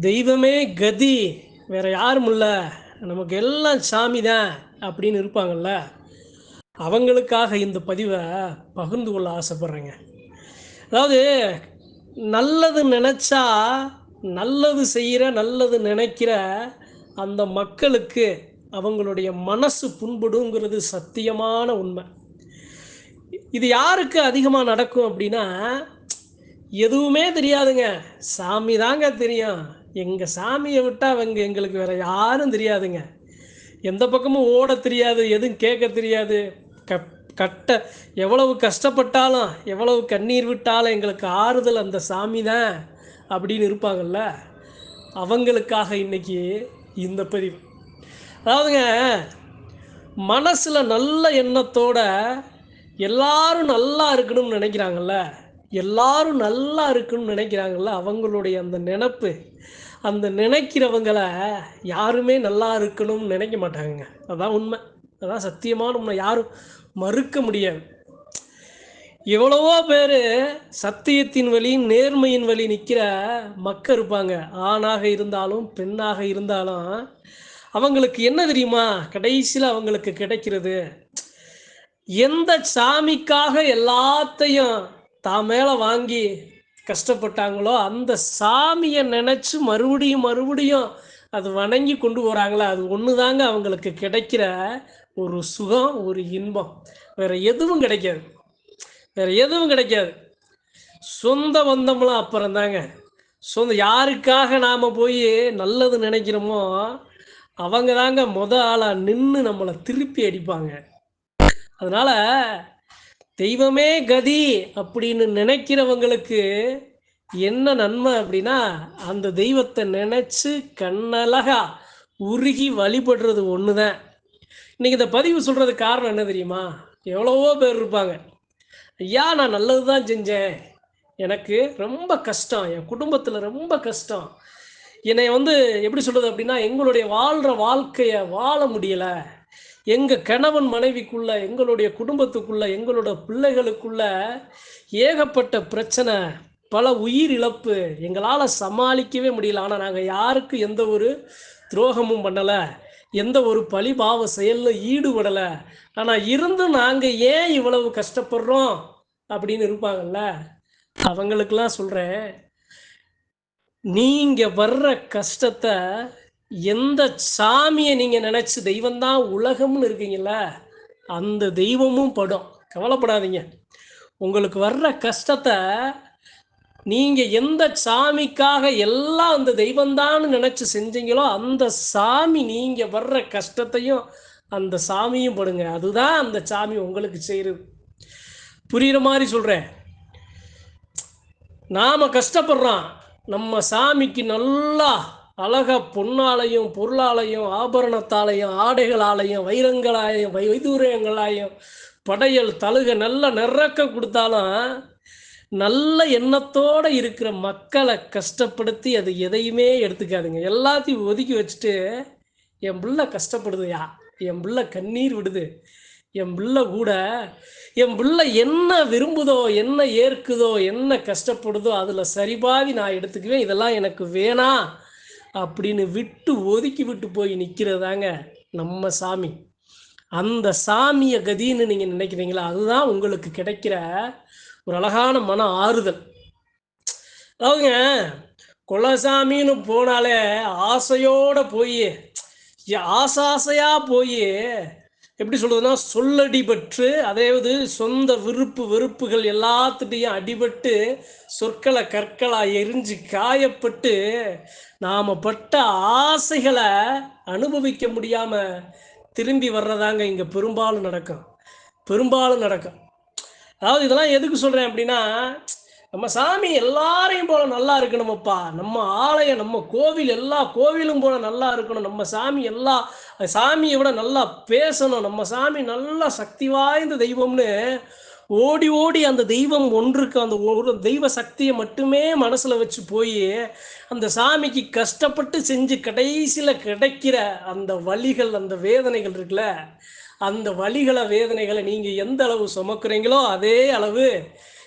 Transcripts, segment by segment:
தெய்வமே கதி வேற யாரும் இல்லை. நமக்கு எல்லாம் சாமி தான் அப்படின்னு இருப்பாங்கல்ல. அவங்களுக்காக இந்த பதிவை பகிர்ந்து கொள்ள ஆசைப்பட்றேங்க. அதாவது நல்லது நினச்சா நல்லது செய்கிற நல்லது நினைக்கிற அந்த மக்களுக்கு அவங்களுடைய மனசு புண்படுங்கிறது சத்தியமான உண்மை. இது யாருக்கு அதிகமாக நடக்கும் அப்படின்னா எதுவுமே தெரியாதுங்க. சாமி தாங்க தெரியும். எங்கள் சாமியை விட்டால் அவங்க எங்களுக்கு வேறு யாரும் தெரியாதுங்க. எந்த பக்கமும் ஓட தெரியாது எதுவும் கேட்க தெரியாது. க கட்ட எவ்வளவு கஷ்டப்பட்டாலும் எவ்வளவு கண்ணீர் விட்டாலும் எங்களுக்கு ஆறுதல் அந்த சாமி தான் அப்படின்னு இருப்பாங்கல்ல. அவங்களுக்காக இன்னைக்கு இந்த பதிவு. அதாவதுங்க மனசில் நல்ல எண்ணத்தோட எல்லாரும் நல்லா இருக்கணும்னு நினைக்கிறாங்கல்ல. எல்லாரும் நல்லா இருக்கணும்னு நினைக்கிறாங்கல்ல. அவங்களுடைய அந்த நினப்பு. அந்த நினைக்கிறவங்கள யாருமே நல்லா இருக்கணும்னு நினைக்க மாட்டாங்க அதான் உண்மை. அதான் சத்தியமான உண்மை. யாரும் மறுக்க முடியாது. எவ்வளவோ பேர் சத்தியத்தின் வழி நேர்மையின் வழி நிற்கிற மக்கள் இருப்பாங்க. ஆணாக இருந்தாலும் பெண்ணாக இருந்தாலும் அவங்களுக்கு என்ன தெரியுமா? கடைசியில் அவங்களுக்கு கிடைக்கிறது எந்த சாமிக்காக எல்லாத்தையும் தான் மேலே வாங்கி கஷ்டப்பட்டாங்களோ அந்த சாமியை நினச்சி மறுபடியும் மறுபடியும் அது வணங்கி கொண்டு போகிறாங்களா அது ஒன்று தாங்க அவங்களுக்கு கிடைக்கிற ஒரு சுகம் ஒரு இன்பம். வேற எதுவும் கிடைக்காது. வேற எதுவும் கிடைக்காது. சொந்த பந்தம்லாம் அப்புறம் தாங்க. சொந்த யாருக்காக நாம் போய் நல்லது நினைக்கிறோமோ அவங்க தாங்க முத ஆளாக நின்று நம்மளை திருப்பி அடிப்பாங்க. அதனால் தெய்வமே கதி அப்படின்னு நினைக்கிறவங்களுக்கு என்ன நன்மை அப்படின்னா அந்த தெய்வத்தை நினைச்சு கண்ணழகா உருகி வழிபடுறது ஒன்று தான் இன்னைக்கு இந்த பதிவு சொல்றது காரணம் என்ன தெரியுமா? எவ்வளவோ பேர் இருப்பாங்க. ஐயா நான் நல்லது தான் செஞ்சேன். எனக்கு ரொம்ப கஷ்டம். என் குடும்பத்தில் ரொம்ப கஷ்டம். என்னை வந்து எப்படி சொல்றது அப்படின்னா எங்களுடைய வாழ்கிற வாழ்க்கையை வாழ முடியலை. எங்கள் கணவன் மனைவிக்குள்ள எங்களுடைய குடும்பத்துக்குள்ள எங்களோட பிள்ளைகளுக்குள்ள ஏகப்பட்ட பிரச்சனை பல உயிர் இழப்பு எங்களால் சமாளிக்கவே முடியல. ஆனால் நாங்கள் யாருக்கும் எந்த ஒரு துரோகமும் பண்ணலை எந்த ஒரு பழிபாவ செயலில் ஈடுபடலை. ஆனால் இருந்தும் நாங்கள் ஏன் இவ்வளவு கஷ்டப்படுறோம் அப்படின்னு இருப்பாங்கல்ல அவங்களுக்கெல்லாம் சொல்கிறேன் நீங்கள் வர்ற கஷ்டத்தை எந்த சாமியை நீங்கள் நினச்சி தெய்வந்தான் உலகம்னு இருக்கீங்கள அந்த தெய்வமும் படும். கவலைப்படாதீங்க. உங்களுக்கு வர்ற கஷ்டத்தை நீங்கள் எந்த சாமிக்காக எல்லாம் அந்த தெய்வம்தான்னு நினச்சி செஞ்சீங்களோ அந்த சாமி நீங்கள் வர்ற கஷ்டத்தையும் அந்த சாமியும் படுங்க. அதுதான் அந்த சாமி உங்களுக்கு செய்கிறது புரிகிற மாதிரி சொல்கிறேன் நாம் கஷ்டப்படுறோம். நம்ம சாமிக்கு நல்லா அழக பொன்னாலையும் பொருளாலையும் ஆபரணத்தாலையும் ஆடைகளாலையும் வைரங்களாலையும் வை வைதூரியங்களாலையும் படையல் தழுக நல்ல நிறக்க கொடுத்தாலும் நல்ல எண்ணத்தோடு இருக்கிற மக்களை கஷ்டப்படுத்தி அது எதையுமே எடுத்துக்காதுங்க. எல்லாத்தையும் ஒதுக்கி வச்சுட்டு என் பிள்ளை கஷ்டப்படுதுயா? என் பிள்ளை கண்ணீர் விடுது. என் பிள்ளை கூட என் பிள்ளை என்ன விரும்புதோ என்ன ஏற்குதோ என்ன கஷ்டப்படுதோ அதில் சரிபாதி நான் எடுத்துக்குவேன். இதெல்லாம் எனக்கு வேணாம். அப்படின்னு விட்டு ஒதுக்கி விட்டு போய் நிற்கிறதாங்க நம்ம சாமி. அந்த சாமியை கதின்னு நீங்கள் நினைக்கிறீங்களா? அதுதான் உங்களுக்கு கிடைக்கிற ஒரு அழகான மன ஆறுதல். அதாவதுங்க குலசாமின்னு போனாலே ஆசையோட போய் ஆசாசையாக போய் எப்படி சொல்றதுன்னா சொல்லடிபட்டு அதாவது சொந்த விருப்பு வெறுப்புகள் எல்லாத்துட்டையும் அடிபட்டு சொற்களை கற்களாக எரிஞ்சு காயப்பட்டு நாம் பட்ட ஆசைகளை அனுபவிக்க முடியாமல் திரும்பி வர்றதாங்க இங்கே பெரும்பாலும் நடக்கும். பெரும்பாலும் நடக்கும். அதாவது இதெல்லாம் எதுக்கு சொல்கிறேன் அப்படின்னா நம்ம சாமி எல்லாரையும் போல நல்லா இருக்கணுமப்பா. நம்ம ஆலயம் நம்ம கோவில் எல்லா கோவிலும் போல நல்லா இருக்கணும். நம்ம சாமி எல்லா சாமியை விட நல்லா பேசணும். நம்ம சாமி நல்லா சக்தி வாய்ந்த தெய்வம்னு ஓடி ஓடி அந்த தெய்வம் ஒன்றுக்கு அந்த ஒரு தெய்வ சக்தியை மட்டுமே மனசில் வச்சு போய் அந்த சாமிக்கு கஷ்டப்பட்டு செஞ்சு கடைசியில் கிடைக்கிற அந்த வழிகள் அந்த வேதனைகள் இருக்குல்ல அந்த வழிகளை வேதனைகளை நீங்கள் எந்த அளவு சுமக்குறீங்களோ அதே அளவு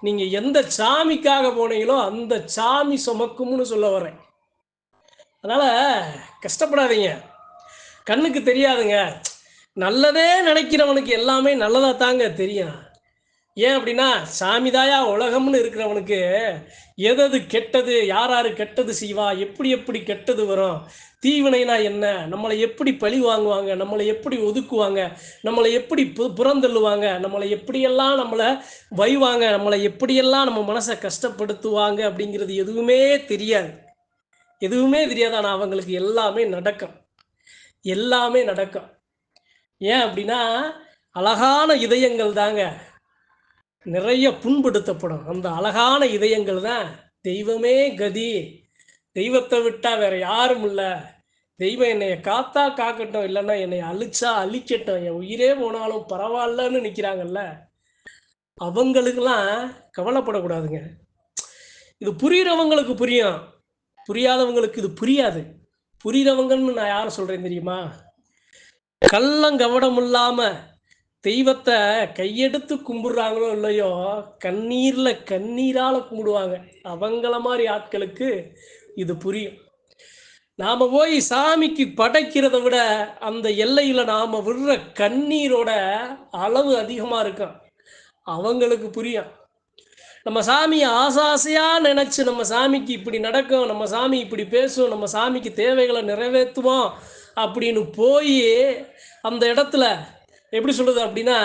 நீங்கள் எந்த சாமிக்காக போனீங்களோ அந்த சாமி சுமக்கும்னு சொல்ல வரேன். அதனால் கஷ்டப்படாதீங்க. கண்ணுக்கு தெரியாதுங்க. நல்லதே நினைக்கிறவனுக்கு எல்லாமே நல்லதாக தாங்க தெரியும். ஏன் அப்படின்னா சாமிதாயா உலகம்னு இருக்கிறவனுக்கு எதது கெட்டது யார் யார் கெட்டது செய்வா எப்படி எப்படி கெட்டது வரும் தீவினைனா என்ன நம்மளை எப்படி பழி வாங்குவாங்க நம்மளை எப்படி ஒதுக்குவாங்க நம்மளை எப்படி பு புறந்தள்ளுவாங்க நம்மளை எப்படியெல்லாம் நம்மளை வைவாங்க நம்மளை எப்படியெல்லாம் நம்ம மனசை கஷ்டப்படுத்துவாங்க அப்படிங்கிறது எதுவுமே தெரியாது. எதுவுமே தெரியாது. ஆனால் அவங்களுக்கு எல்லாமே நடக்கும். எல்லாமே நடக்கும். ஏன் அப்படின்னா அழகான இதயங்கள் தாங்க. நிறைய புண்படுத்தப்படும். அந்த அழகான இதயங்கள் தான் தெய்வமே கதி. தெய்வத்தை விட்டா வேற யாரும் இல்லை. தெய்வம் என்னைய காத்தா காக்கட்டும் இல்லைன்னா என்னை அழிச்சா அழிக்கட்டும். என் உயிரே போனாலும் பரவாயில்லன்னு நிற்கிறாங்கல்ல அவங்களுக்கெல்லாம் கவலைப்படக்கூடாதுங்க. இது புரியுறவங்களுக்கு புரியும். புரியாதவங்களுக்கு இது புரியாது. புரியுறவங்கன்னு நான் யாரை சொல்கிறேன் தெரியுமா? கள்ளங்கவடம் இல்லாமல் தெய்வத்தை கையெடுத்து கும்பிடுறாங்களோ இல்லையோ கண்ணீர்ல கண்ணீரால கும்பிடுவாங்க. அவங்கள மாதிரி ஆட்களுக்கு இது புரியும். நாம போய் சாமிக்கு படைக்கிறத விட அந்த எல்லையில நாம விடுற கண்ணீரோட அளவு அதிகமா இருக்கும் அவங்களுக்கு புரியும். நம்ம சாமியை ஆசாசையா நினைச்சு நம்ம சாமிக்கு இப்படி நடக்கும் நம்ம சாமி இப்படி பேசும் நம்ம சாமிக்கு தேவைகளை நிறைவேற்றுவோம் அப்படின்னு போய் அந்த இடத்துல எப்படி சொல்றது அப்படின்னா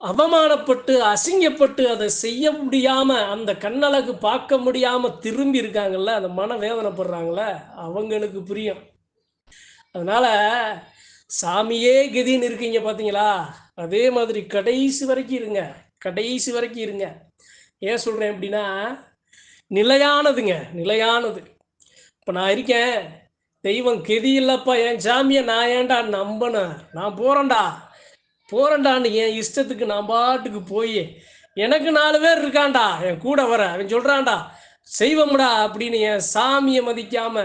அவமானப்பட்டு அசிங்கப்பட்டு அதை செய்ய முடியாம அந்த கண்ணழகு பார்க்க முடியாம திரும்பி இருக்காங்கல்ல அந்த மன வேதனைப்படுறாங்கல்ல அவங்களுக்கு புரியும். அதனால சாமியே கதின்னு இருக்கீங்க பார்த்தீங்களா அதே மாதிரி கடைசி வரைக்கும் இருங்க. கடைசி வரைக்கும் இருங்க. ஏன் சொல்கிறேன் அப்படின்னா நிலையானதுங்க நிலையானது. இப்போ நான் இருக்கேன். தெய்வம் கெதி இல்லைப்பா என் சாமியை நான் ஏன்டா நம்பணும் நான் போறேன்டா. போறேன்டான்னு என் இஷ்டத்துக்கு நான் பாட்டுக்கு போய் எனக்கு நாலு பேர் இருக்கான்டா. என் கூட வர அவன் சொல்றான்டா செய்வம்டா அப்படின்னு என் சாமியை மதிக்காம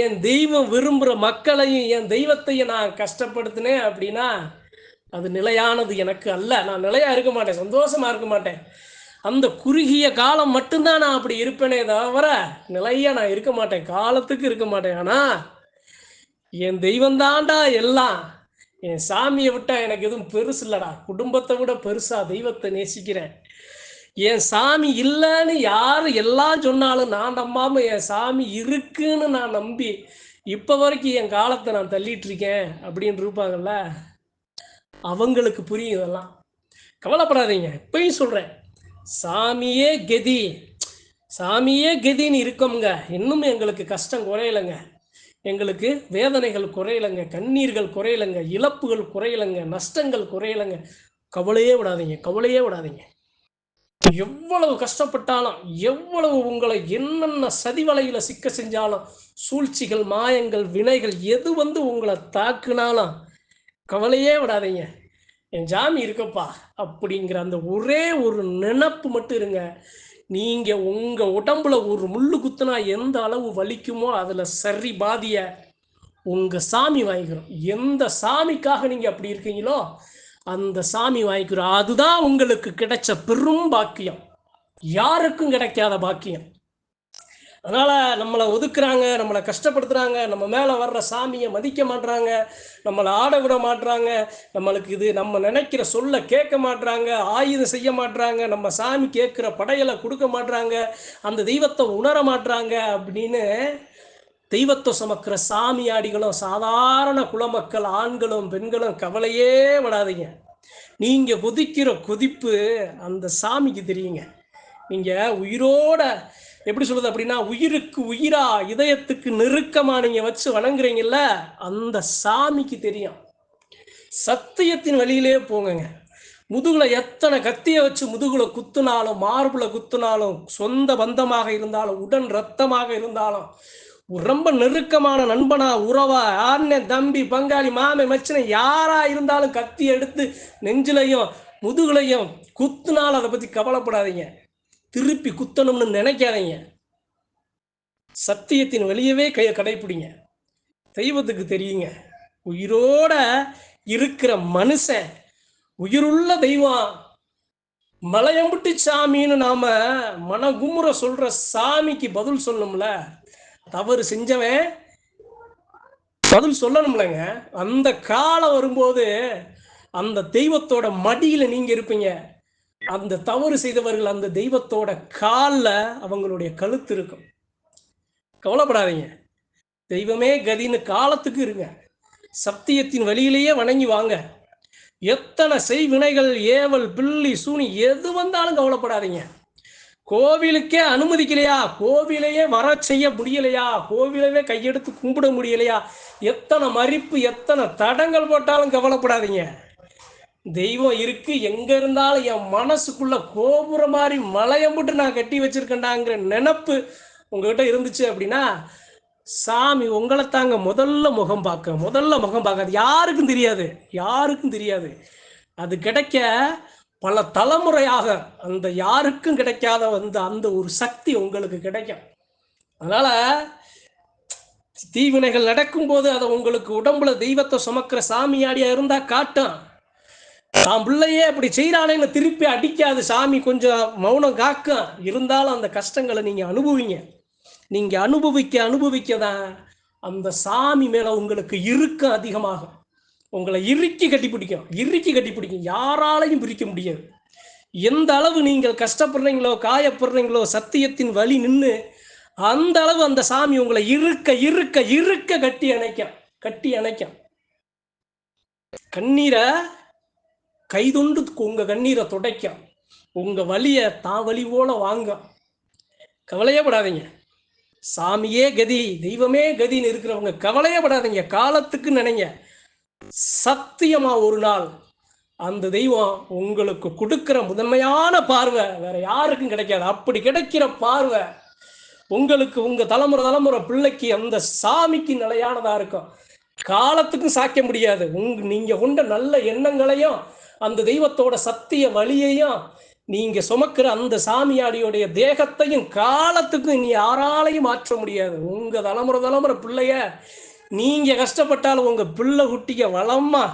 என் தெய்வம் விரும்புகிற மக்களையும் என் தெய்வத்தையும் நான் கஷ்டப்படுத்தினேன் அப்படின்னா அது நிலையானது எனக்கு அல்ல. நான் நிலையா இருக்க மாட்டேன் சந்தோஷமா இருக்க மாட்டேன். அந்த குறுகிய காலம் மட்டும்தான் நான் அப்படி இருப்பேனே தவிர நிலையா நான் இருக்க மாட்டேன் காலத்துக்கு இருக்க மாட்டேன். ஆனால் என் தெய்வம் தாண்டா எல்லாம். என் சாமியை விட்டா எனக்கு எதுவும் பெருசு இல்லடா. குடும்பத்தை விட பெருசா தெய்வத்தை நேசிக்கிறேன். என் சாமி இல்லைன்னு யாரு எல்லாம் சொன்னாலும் நான் நம்பாம என் சாமி இருக்குன்னு நான் நம்பி இப்போ வரைக்கும் என் காலத்தை நான் தள்ளிட்டு இருக்கேன் அப்படின்னு இருப்பாங்கல்ல. அவங்களுக்கு புரியும் இதெல்லாம். கவலைப்படாதீங்க. இப்பயும் சொல்றேன். சாமியே கெதி. சாமியே கெதின்னு இருக்கோங்க இன்னும் எங்களுக்கு கஷ்டம் குறையலைங்க. எங்களுக்கு வேதனைகள் குறையலைங்க கண்ணீர்கள் குறையலைங்க இழப்புகள் குறையலைங்க நஷ்டங்கள் குறையலைங்க. கவலையே விடாதீங்க கவலையே விடாதீங்க. எவ்வளவு கஷ்டப்பட்டாலும் எவ்வளவு உங்களை என்னென்ன சதிவலையில சிக்க செஞ்சாலும் சூழ்ச்சிகள் மாயங்கள் வினைகள் எது வந்து உங்களை தாக்குனாலும் கவலையே விடாதீங்க. என் ஜாமி இருக்கப்பா அப்படிங்கிற அந்த ஒரே ஒரு நினப்பு மட்டும் இருங்க. நீங்க உங்க உடம்புல ஒரு முள்ளு குத்துனா எந்த அளவு வலிக்குமோ அதுல சரி பாதிய உங்க சாமி வாங்கிக்கிறோம் எந்த சாமிக்காக நீங்க அப்படி இருக்கீங்களோ அந்த சாமி வாங்கிக்கிறோம் அதுதான் உங்களுக்கு கிடைச்ச பெரும் பாக்கியம். யாருக்கும் கிடைக்காத பாக்கியம். அதனால நம்மளை ஒதுக்குறாங்க நம்மளை கஷ்டப்படுத்துறாங்க நம்ம மேலே வர்ற சாமியை மதிக்க மாட்றாங்க நம்மளை ஆட விட மாட்றாங்க நம்மளுக்கு இது நம்ம நினைக்கிற சொல்ல கேட்க மாட்றாங்க ஆயுதம் செய்ய மாட்றாங்க நம்ம சாமி கேட்குற படையலை கொடுக்க மாட்றாங்க அந்த தெய்வத்தை உணர மாட்றாங்க அப்படின்னு தெய்வத்தை சுமக்கிற சாமியாடிகளும் சாதாரண குலமக்கள் ஆண்களும் பெண்களும் கவலையே விடாதீங்க நீங்க கொதிக்கிற கொதிப்பு அந்த சாமிக்கு தெரியுங்க. நீங்க உயிரோட எப்படி சொல்றது அப்படின்னா உயிருக்கு உயிரா இதயத்துக்கு நெருக்கமா நீங்க வச்சு வணங்குறீங்கல்ல அந்த சாமிக்கு தெரியும். சத்தியத்தின் வழியிலே போங்கங்க. முதுகுல எத்தனை கத்திய வச்சு முதுகுல குத்துனாலும் மார்புல குத்துனாலும் சொந்த பந்தமாக இருந்தாலும் உடன் ரத்தமாக இருந்தாலும் ரொம்ப நெருக்கமான நண்பனா உறவா அண்ணன் தம்பி பங்காளி மாமே மச்சனை யாரா இருந்தாலும் கத்தி எடுத்து நெஞ்சிலையும் முதுகுலையும் குத்துனாலும் அதை பத்தி கவலைப்படாதீங்க. திருப்பி குத்தணும்னு நினைக்காதீங்க. சத்தியத்தின் வெளியவே கையை கடைப்பிடிங்க. தெய்வத்துக்கு தெரியுங்க. உயிரோட இருக்கிற மனுஷன் உயிருள்ள தெய்வம். மலையம்புட்டி சாமின்னு நாம மனகுமுற சொல்ற சாமிக்கு பதில் சொல்லணும்ல. தவறு செஞ்சவன் பதில் சொல்லணும்லங்க. அந்த காலம் வரும்போது அந்த தெய்வத்தோட மடியில நீங்க இருப்பீங்க. அந்த தவறு செய்தவர்கள் அந்த தெய்வத்தோட காலில் அவங்களுடைய கழுத்து இருக்கும். கவலைப்படாதீங்க. தெய்வமே கதின்னு காலத்துக்கு இருங்க. சத்தியத்தின் வழியிலேயே வணங்கி வாங்க. எத்தனை செய்வினைகள் ஏவல் பில்லி சூனி எது வந்தாலும் கவலைப்படாதீங்க. கோவிலுக்கே அனுமதிக்கலையா? கோவிலையே வர செய்ய முடியலையா? கோவிலவே கையெடுத்து கும்பிட முடியலையா? எத்தனை மறிப்பு எத்தனை தடங்கள் போட்டாலும் கவலைப்படாதீங்க. தெய்வம் இருக்கு எங்க இருந்தாலும் என் மனசுக்குள்ள கோபுரம் மாதிரி மலையம்புட்டு நான் கட்டி வச்சிருக்கேன்டாங்கிற நினப்பு உங்ககிட்ட இருந்துச்சு அப்படின்னா சாமி உங்களை தாங்க முதல்ல முகம் பார்க்க முதல்ல முகம் பார்க்க அது யாருக்கும் தெரியாது யாருக்கும் தெரியாது. அது கிடைக்க பல தலைமுறையாக அந்த யாருக்கும் கிடைக்காத வந்து அந்த ஒரு சக்தி உங்களுக்கு கிடைக்கும். அதனால தீவினைகள் நடக்கும்போது அதை உங்களுக்கு உடம்புல தெய்வத்தை சுமக்கிற சாமியாடியா இருந்தா காட்டும். தான் பிள்ளையே அப்படி செய்யறானேன்னு திருப்பி அடிக்காது சாமி கொஞ்சம் மௌனம் காக்கும் இருந்தாலும் அந்த கஷ்டங்களை நீங்கள் அனுபவிங்க. நீங்கள் அனுபவிக்க அனுபவிக்க தான் அந்த சாமி மேலே உங்களுக்கு இறுக்கம் அதிகமாகும் உங்களை இறுக்கி கட்டி பிடிக்கும் இறுக்கி கட்டி பிடிக்கும். யாராலையும் பிரிக்க முடியாது. எந்த அளவு நீங்கள் கஷ்டப்படுறீங்களோ காயப்படுறீங்களோ சத்தியத்தின் வழி நின்று அந்த அளவு அந்த சாமி உங்களை இருக்க இருக்க இருக்க கட்டி அணைக்கும் கட்டி அணைக்கும். கண்ணீரை கைதொண்டு உங்க கண்ணீரை துடைக்கும் உங்க வலியை தான் வலி போல வாங்க. கவலையே படாதீங்க சாமியே கதி தெய்வமே கதின்னு இருக்கிறவங்க கவலையே படாதீங்க காலத்துக்கு நினைங்க. சத்தியமா ஒரு நாள் அந்த தெய்வம் உங்களுக்கு கொடுக்கிற முதன்மையான பார்வை வேற யாருக்கும் கிடைக்காது. அப்படி கிடைக்கிற பார்வை உங்களுக்கு உங்க தலைமுறை தலைமுறை பிள்ளைக்கு அந்த சாமிக்கு நிலையானதா இருக்கும். காலத்துக்கும் சாய்க்க முடியாது. உங் நீங்க கொண்ட நல்ல எண்ணங்களையும் அந்த தெய்வத்தோட சத்திய வழியையும் நீங்க சுமக்கிற அந்த சாமியாடியோடைய தேகத்தையும் காலத்துக்கும் நீ யாராலையும் மாற்ற முடியாது. உங்க தலைமுறை தலைமுறை பிள்ளைய நீங்க கஷ்டப்பட்டாலும் உங்க பிள்ளை குட்டிய வளமா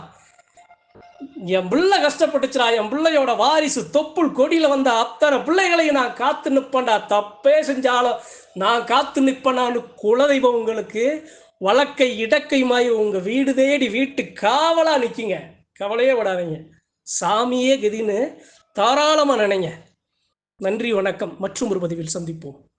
என் பிள்ளை கஷ்டப்பட்டுச்சுடா என் பிள்ளையோட வாரிசு தொப்புள் கொடியில வந்த அத்தனை பிள்ளைகளையும் நான் காத்து நிற்பேன்டா தப்பே செஞ்சாலும் நான் காத்து நிற்பேனான்னு குலதெய்வம் உங்களுக்கு வழக்கை இடக்கைமாய் உங்க வீடு தேடி வீட்டு காவலா நிற்கிங்க கவலையே விடாதீங்க சாமியே கதின்னு தாராளமாக நினைங்க. நன்றி வணக்கம். மற்றும் ஒரு பதிவில் சந்திப்போம்.